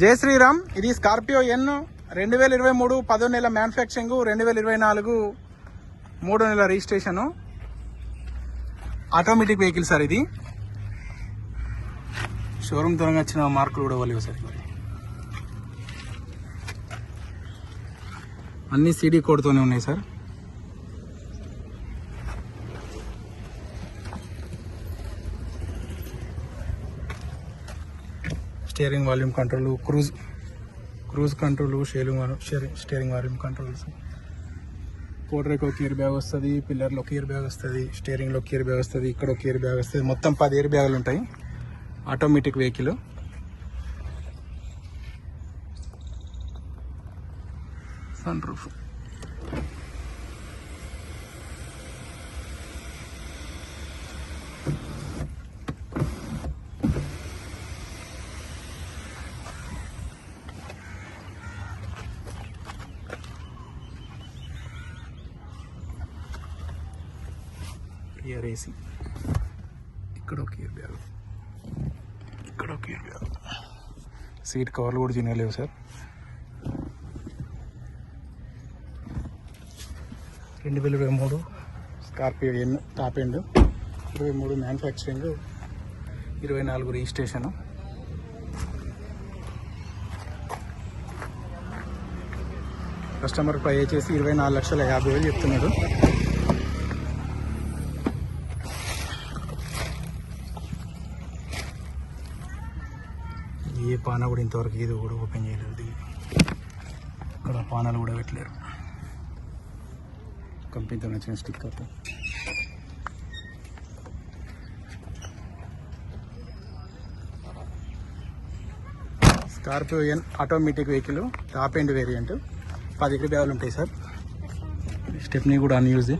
జై శ్రీరామ్. ఇది Scorpio N రెండు వేల ఇరవై మూడు పదో నెల మ్యానుఫ్యాక్చరింగ్ రెండు వేల ఇరవై నాలుగు మూడో నెల రిజిస్ట్రేషను. ఆటోమేటిక్ వెహికల్ సార్ ఇది. షోరూమ్ దూరంగా వచ్చిన మార్కులు కూడా ఇవ్వలేవు సార్ అన్ని సీడీ కోడ్తోనే ఉన్నాయి sir. Steering volume control cruise cruise control sharing steering volume controls పోర్ట్రేక్ ఒక ఇయర్ బ్యాగ్ వస్తుంది పిల్లర్లో ఒక ఇయర్ బ్యాగ్ వస్తుంది స్టీరింగ్లో ఒక ఇయర్ బ్యాగ్ వస్తుంది ఇక్కడ ఒక ఇయర్ బ్యాగ్ వస్తుంది. మొత్తం పది ఇయర్ బ్యాగులు ఉంటాయి. Automatic vehicle sunroof rear AC ఇక్కడ ఒక ఇయర్ బ్యాగ్ ఇక్కడ ఒక ఇయర్ బ్యాగ్ సీట్ కవర్లు కూడా చిన్నలేవు సార్ రెండు వేల ఇరవై మూడు స్కార్పియో ఎన్ టాప్ ఎండ్ ఇరవై మూడు మ్యానుఫ్యాక్చరింగ్ ఇరవై నాలుగు రిజిస్ట్రేషన్ కస్టమర్ పై వచ్చేసి ఇరవై నాలుగు లక్షల యాభై వేలు చెప్తున్నాడు ఏ పాన కూడా ఇంతవరకు ఏది కూడా ఓపెన్ చేయలేదు. ఇక్కడ పానాలు కూడా పెట్టలేరు. కంపెనీతో నచ్చిన స్టిక్కర్తో Scorpio N automatic vehicle top end variant. పది ఎకర బ్యాగులు ఉంటాయి సార్. స్టెప్ని కూడా unused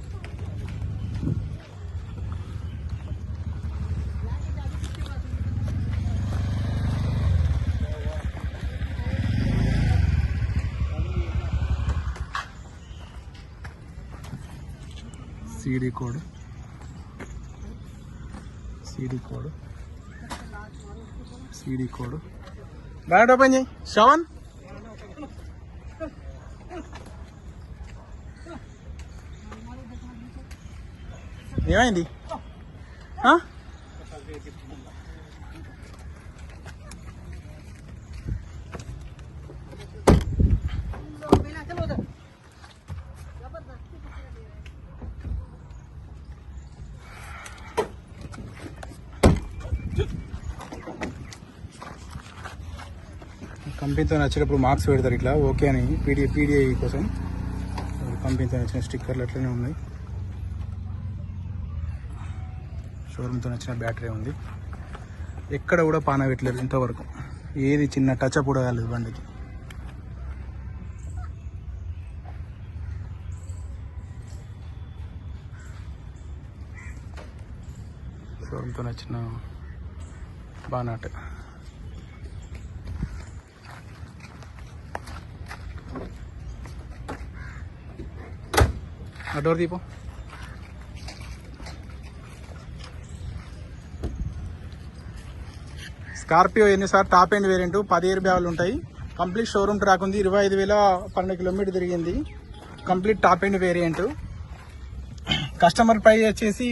CD code CD code CD code bat open చేయి శ్రవణ్ ఏమైంది కంపెనీతో వచ్చేటప్పుడు మార్క్స్ పెడతారు ఇట్లా. ఓకే అని పీడిఐ పీడిఐ కోసం. కంపెనీతో నచ్చిన స్టిక్కర్లు అట్లనే ఉన్నాయి. షోరూమ్తో నచ్చిన బ్యాటరీ ఉంది. ఎక్కడ కూడా పాన పెట్టలేదు ఇంతవరకు. ఏది చిన్న టచ్ అప్ కూడా కాలేదు బండికి. షోరూమ్తో నచ్చిన బానాట్. ఆ డోర్ దీపం స్కార్పియో ఎన్ని సార్? టాప్ ఎండ్ వేరియంట్ పది ఇయర్ బ్యాగులు ఉంటాయి. కంప్లీట్ షోరూమ్ ట్రాక్ ఉంది. ఇరవై ఐదు వేల పన్నెండు కిలోమీటర్ తిరిగింది. Complete top end variant customer price వచ్చేసి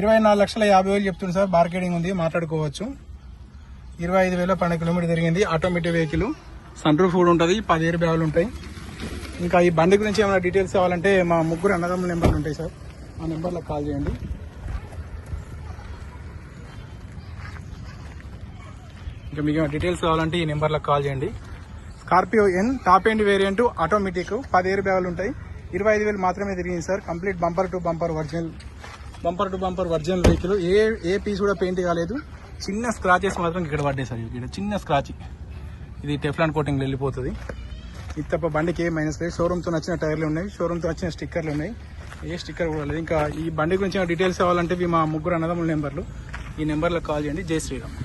ఇరవై నాలుగు లక్షల యాభై వేలు చెప్తుంది సార్. మార్కెటింగ్ ఉంది. మాట్లాడుకోవచ్చు. ఇరవై ఐదు వేల పన్నెండు కిలోమీటర్ తిరిగింది. ఆటోమేటిక్ వెహికల్ సన్ రూఫ్ కూడా ఉంటుంది. పదిహేను బ్యాగులు ఉంటాయి. ఇంకా ఈ బండి గురించి ఏమైనా డీటెయిల్స్ కావాలంటే మా ముగ్గురు అన్నదమ్ముల నెంబర్లు ఉంటాయి సార్. ఆ నెంబర్లకు కాల్ చేయండి. ఇంకా మీకు ఏమైనా డీటెయిల్స్ కావాలంటే ఈ నెంబర్లకు కాల్ చేయండి. Scorpio N top end variant automatic పది ఎయిర్ బ్యాగులు ఉంటాయి. ఇరవై ఐదు వేలు మాత్రమే తిరిగింది sir. Complete bumper to bumper original bumper to bumper original vehicle ఏ ఏ పీస్ కూడా పెయింట్ కాలేదు. చిన్న స్క్రాచెస్ మాత్రం ఇక్కడ పడ్డాయి సార్. ఇక్కడ చిన్న స్క్రాచ్ ఇది టెఫ్లాన్ కోటింగ్ వెళ్ళిపోతుంది. ఇది తప్ప బండికి ఏం మైనస్ లేదు. షోరూమ్తో నచ్చిన టైర్లు ఉన్నాయి. షోరూమ్తో వచ్చిన స్టిక్కర్లు ఉన్నాయి. ఏ స్టిక్కర్ కూడా లేదు. ఇంకా ఈ బండి గురించి డీటెయిల్స్ కావాలంటే మా ముగ్గురు అన్నదమ్ముల నెంబర్లు. ఈ నెంబర్లో కాల్ చేయండి. జై శ్రీరామ్.